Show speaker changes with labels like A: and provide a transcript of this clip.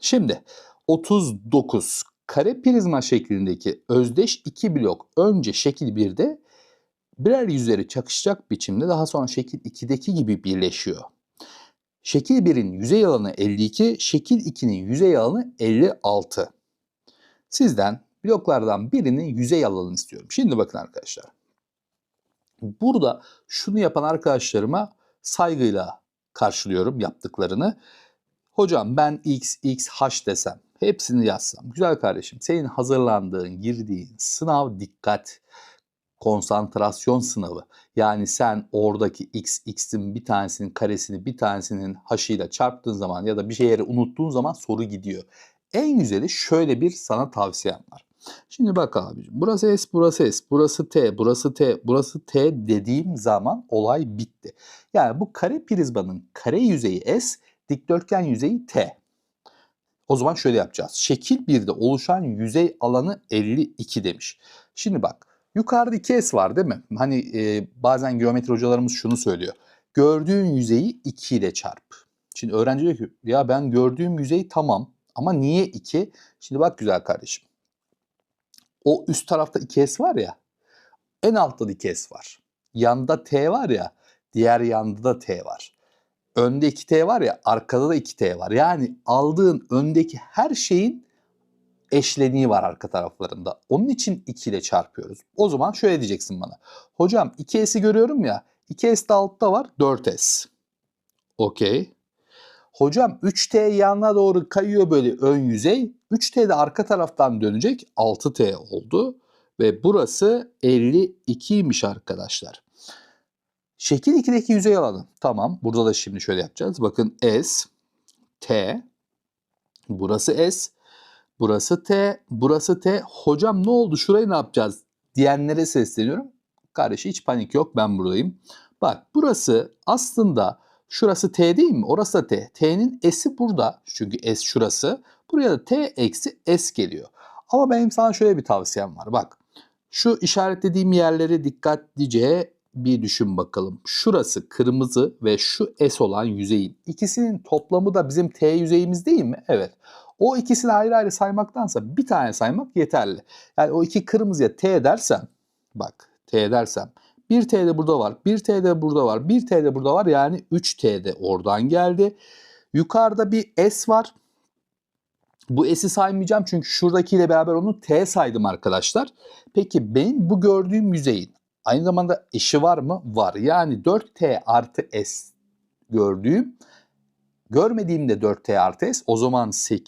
A: Şimdi 39 kare prizma şeklindeki özdeş iki blok önce şekil 1'de birer yüzleri çakışacak biçimde daha sonra şekil 2'deki gibi birleşiyor. Şekil 1'in yüzey alanı 52, şekil 2'nin yüzey alanı 56. Sizden bloklardan birinin yüzey alanını istiyorum. Şimdi bakın arkadaşlar. Burada şunu yapan arkadaşlarıma saygıyla karşılıyorum yaptıklarını. Hocam ben x, x, h desem, hepsini yazsam. Güzel kardeşim senin hazırlandığın, girdiğin sınav dikkat, konsantrasyon sınavı. Yani sen oradaki x, x'in bir tanesinin karesini bir tanesinin h'ıyla çarptığın zaman ya da bir şeyleri unuttuğun zaman soru gidiyor. En güzeli şöyle bir sana tavsiyem var. Şimdi bak abicim burası S, burası S, burası T, burası T, burası T dediğim zaman olay bitti. Yani bu kare prizmanın kare yüzeyi S, dikdörtgen yüzeyi T. O zaman şöyle yapacağız. Şekil 1'de oluşan yüzey alanı 52 demiş. Şimdi bak yukarıda 2S var değil mi? Hani e, bazen geometri hocalarımız şunu söylüyor. Gördüğün yüzeyi 2 ile çarp. Şimdi öğrenci diyor ki ya ben gördüğüm yüzey tamam ama niye 2? Şimdi bak güzel kardeşim. O üst tarafta 2S var ya en altta da 2S var. Yanda T var ya diğer yanda da T var. Önde 2T var ya arkada da 2T var. Yani aldığın öndeki her şeyin eşleniği var arka taraflarında. Onun için 2 ile çarpıyoruz. O zaman şöyle diyeceksin bana. Hocam 2S'i görüyorum ya. 2S de altta var 4S. Okey. Hocam 3T yanına doğru kayıyor böyle ön yüzey. 3T de arka taraftan dönecek 6T oldu. Ve burası 52'ymiş arkadaşlar. Şekil 2'deki yüzey alanı. Tamam. Burada da şimdi şöyle yapacağız. Bakın S, T, burası S, burası T, burası T. Hocam ne oldu? Şurayı ne yapacağız? Diyenlere sesleniyorum. Kardeşi hiç panik yok. Ben buradayım. Bak burası aslında şurası T değil mi? Orası da T. T'nin S'i burada. Çünkü S şurası. Buraya da T eksi S geliyor. Ama benim sana şöyle bir tavsiyem var. Bak şu işaretlediğim yerleri dikkatlice bir düşün bakalım. Şurası kırmızı ve şu S olan yüzeyin ikisinin toplamı da bizim T yüzeyimiz değil mi? Evet. O ikisini ayrı ayrı saymaktansa bir tane saymak yeterli. Yani o iki kırmızıya T dersem bak T dersem 1 T de burada var, 1 T de burada var, 1 T de burada var yani 3 T de oradan geldi. Yukarıda bir S var. Bu S'i saymayacağım çünkü şuradakiyle beraber onu T saydım arkadaşlar. Peki benim bu gördüğüm yüzeyin aynı zamanda eşi var mı? Var. Yani 4T artı S gördüğüm. Görmediğimde 4T artı S o zaman